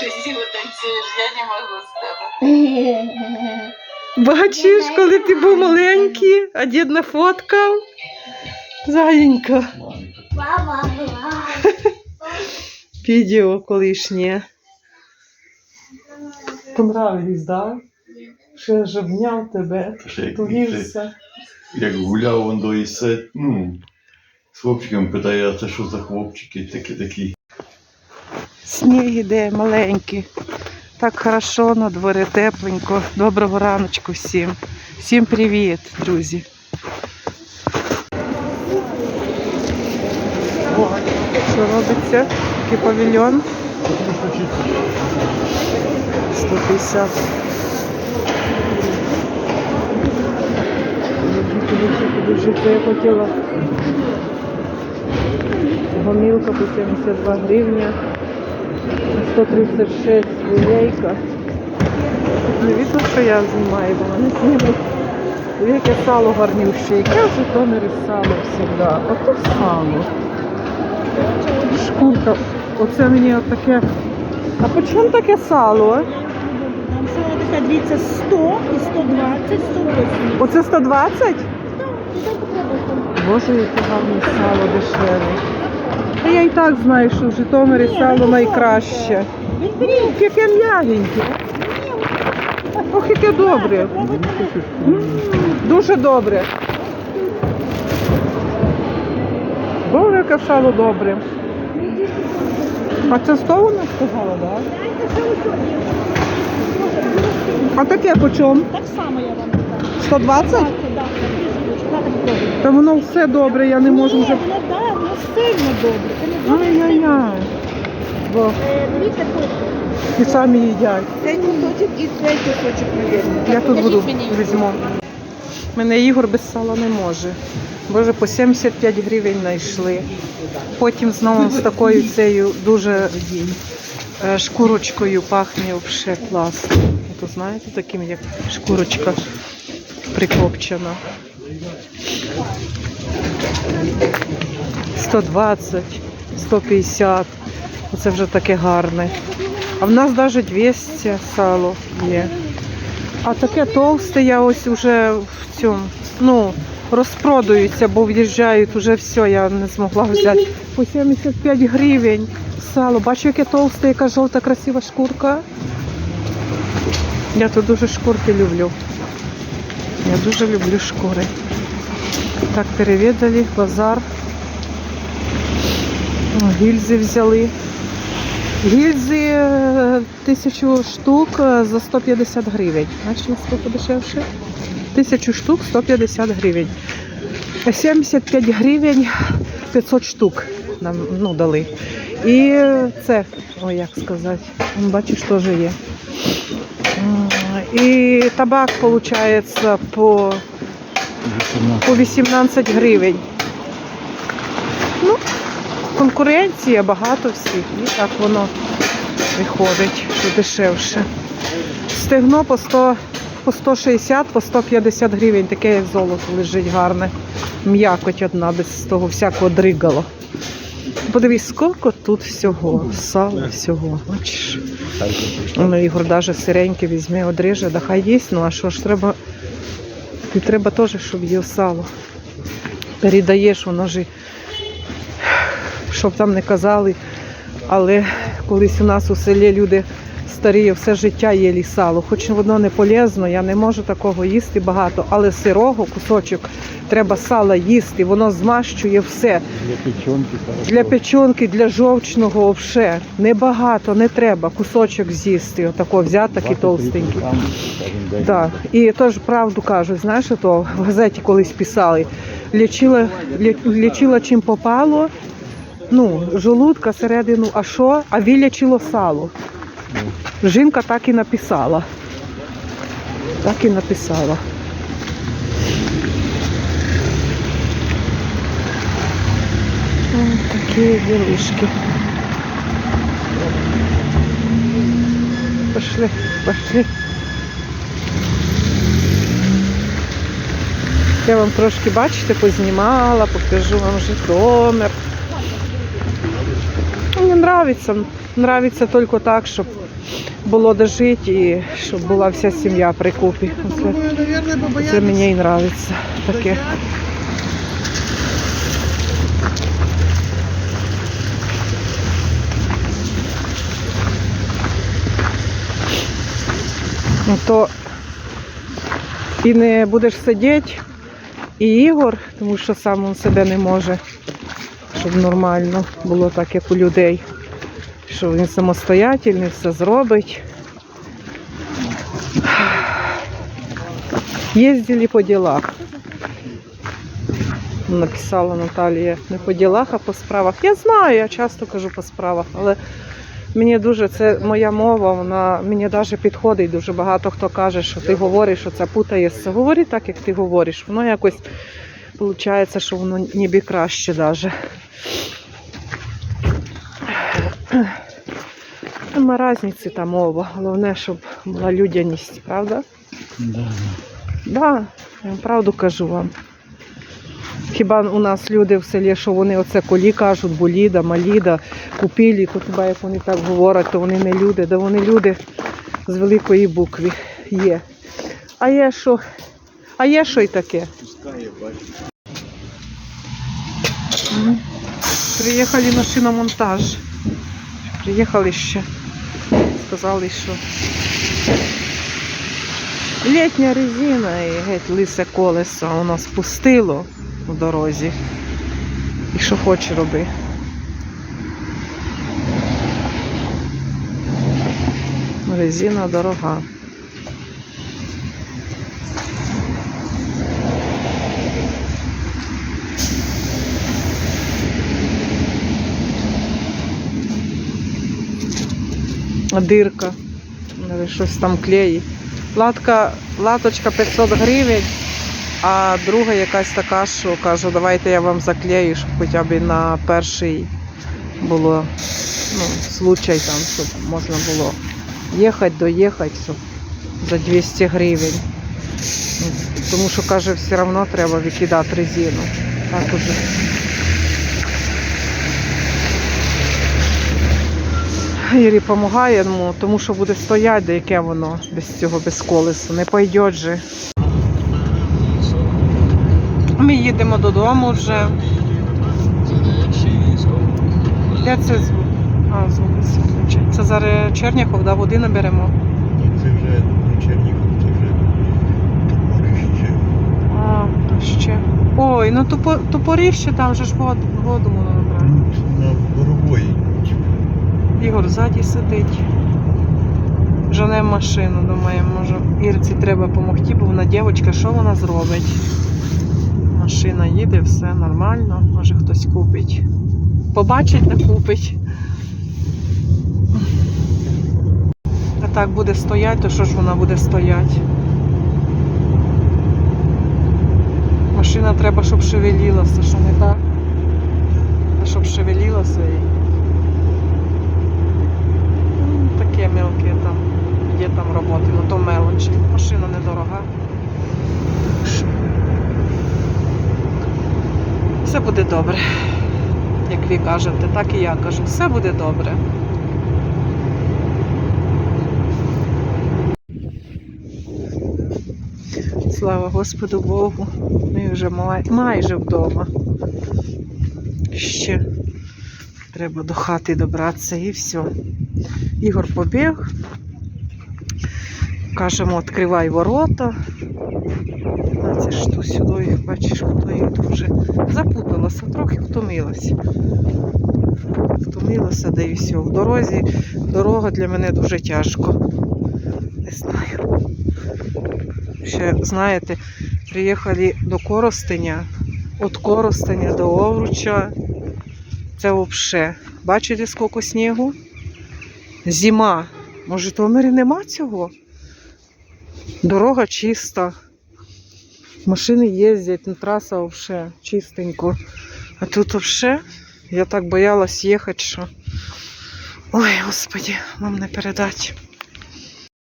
красиво танцюєш, я не можу з тебе. Бачиш, коли ти був маленький, а дід нафоткав. Зайенька. Відео колишнє. Понравились, да? Що я ж обняв тебе, Ще як, як гуляв он до Ісе, ну, з хлопчиком питає, а це що за хлопчики такі такі. Сніг іде маленький. Так хорошо на дворі, тепленько. Доброго раночку всім. Всім привіт, друзі. Що робиться? Такий павільйон. 150. Подожди, я хотіла. Гомілка по 72 гривня. 136 лілейка. Не видно, що я знімаю, бо мене знімуть. Яке сало гарнюще, яке в Житомирі сало завжди. Ото сало. Шкурка. Оце мені отаке. А по чому таке сало? сало така, дивіться, 100 і 120, 180. Оце 120? Так. Боже, яке гарне сало дешеве. А я і так знаю, що в Житомирі сало найкраще. Відберіть. Яке м'ягеньке. Ох, яке добре. М, Дуже добре. Боже, яке сало добре. А це 100 вона сказала, так? А таке по чому? Так само я вам кажу. 120? Так. Та воно все добре, я не можу вже. Воно, да, воно сильно добре. Це не добре. Ай-яй-яй. Бо Е, Дивіться тут. і самі їдять. Цей кусочок і цей кусочок, мабуть. Я тут буду візьму. Мене Ігор без сала не може. Боже, по 75 гривень знайшли. Потім знову з такою цією дуже е, шкурочкою пахне взагалі класно. То знаєте, таким як шкурочка прикопчена. 120, 150. Оце вже таке гарне. А в нас навіть 200 сало є. А таке товсте я ось уже в цьому, ну, розпродаються, бо в'їжджають вже все, я не змогла взяти. По 75 гривень сало. Бачу, яке товсте, яка жовта красива шкурка. Я тут дуже шкурки люблю. Я дуже люблю шкури. Так, перевідали, базар. Гільзи взяли. Гільзи е, тисячу штук е, за 150 гривень. Знаєш, наскільки дешевше? Тисячу штук 150 гривень. Е, 75 гривень 500 штук нам ну, дали. І це, ой, як сказати, бачиш, теж є. І табак, виходить, по, по 18 гривень. Ну, конкуренція, багато всіх, і так воно виходить, що дешевше. Стегно по 100, по 160, по 150 гривень, таке як золото лежить гарне. М'якоть одна, без того всякого дригала. Подивись, скільки тут всього, сала всього. Бачиш? Ну, Ігор навіть сиреньке візьме, одриже, да хай їсть, ну а що ж треба, і треба теж, щоб її сало. Передаєш, воно ж щоб там не казали. Але колись у нас у селі люди старі все життя їли сало. Хоч воно не полезно, я не можу такого їсти багато, але сирого кусочок треба сала їсти, воно змащує все. Для печенки. Для печонки, для жовчного взагалі небагато, не треба. Кусочок з'їсти, отако взяти такий товстенький. Так, і теж правду кажуть, знаєш, то в газеті колись писали, лічила, лі- лічила чим попало, ну, желудка, середину, а що, а вилічило сало. Жінка так і написала. Так і написала. Ось такі ділишки. Пошли, пошли. Я вам трошки, бачите, познімала, покажу вам Житомир. Мені подобається. Нравиться тільки так, щоб було де жити і щоб була вся сім'я при купі. Оце, це мені і подобається таке. Ну то і не будеш сидіти, і Ігор, тому що сам він себе не може, щоб нормально було так, як у людей, що він самостоятельний, все зробить. Їздили по ділах. Написала Наталія. Не по ділах, а по справах. Я знаю, я часто кажу по справах, але мені дуже це моя мова, вона мені навіть підходить. Дуже багато хто каже, що ти говориш, що це путаєшся. Говори так, як ти говориш. Воно якось виходить, що воно ніби краще навіть. Нема різниці та мова. Головне, щоб була людяність, правда? Да. Да, я вам правду кажу вам. Хіба у нас люди в селі, що вони оце колі кажуть, боліда, маліда, купілі, то хіба як вони так говорять, то вони не люди, да вони люди з великої букви є. А є що? А є що й таке? Приїхали на шиномонтаж. Приїхали ще. Сказали, що літня резина і геть лисе колесо у нас пустило у дорозі. І що хоче роби. Резина дорога. Дирка, щось там клеїть. Латка, латочка 500 гривень, а друга якась така, що каже, давайте я вам заклею, щоб хоча б на перший було ну, случай там, щоб можна було їхати, доїхати, щоб за 200 гривень. Тому що каже, все одно треба викидати резину. Так уже. Юрій допомагає йому, тому що буде стояти, де яке воно без цього, без колеса. Не пойде же. Ми їдемо додому вже. Де це звук? А, звук. Це зараз Черняхов, да, води наберемо. Це вже не Чернігов, це вже Топорище. А, ще. Ой, ну тупо, тупоріще там же ж воду, воду воно набрати. Ігор ззаді сидить. Жене машину, думаю, може Ірці треба допомогти, бо вона дівчинка, що вона зробить? Машина їде, все нормально, може хтось купить. Побачить, не купить. А так буде стояти, то що ж вона буде стояти? Машина треба, щоб шевелілася, що не так? Щоб шевелілася і Ну, Таке мелке там, є там роботи, ну то мелочі. Машина недорога. Все буде добре. Як ви кажете, так і я кажу, все буде добре. Слава Господу Богу. Ми вже май- майже вдома. Ще треба до хати добратися і все. Ігор побіг. Кажемо, відкривай ворота. А це сюди, бачиш, хто її тут вже запуталася, трохи втомилася. Втомилася, де і все. В дорозі дорога для мене дуже тяжко. Не знаю. Ще, знаєте, приїхали до Коростеня, від Коростеня до Овруча. Це взагалі. Бачите, скільки снігу? Зима. Може, в Житомирі нема цього? Дорога чиста. Машини їздять, на траса вже чистенько. А тут вже я так боялась їхати, що. Ой, господі, вам не передати.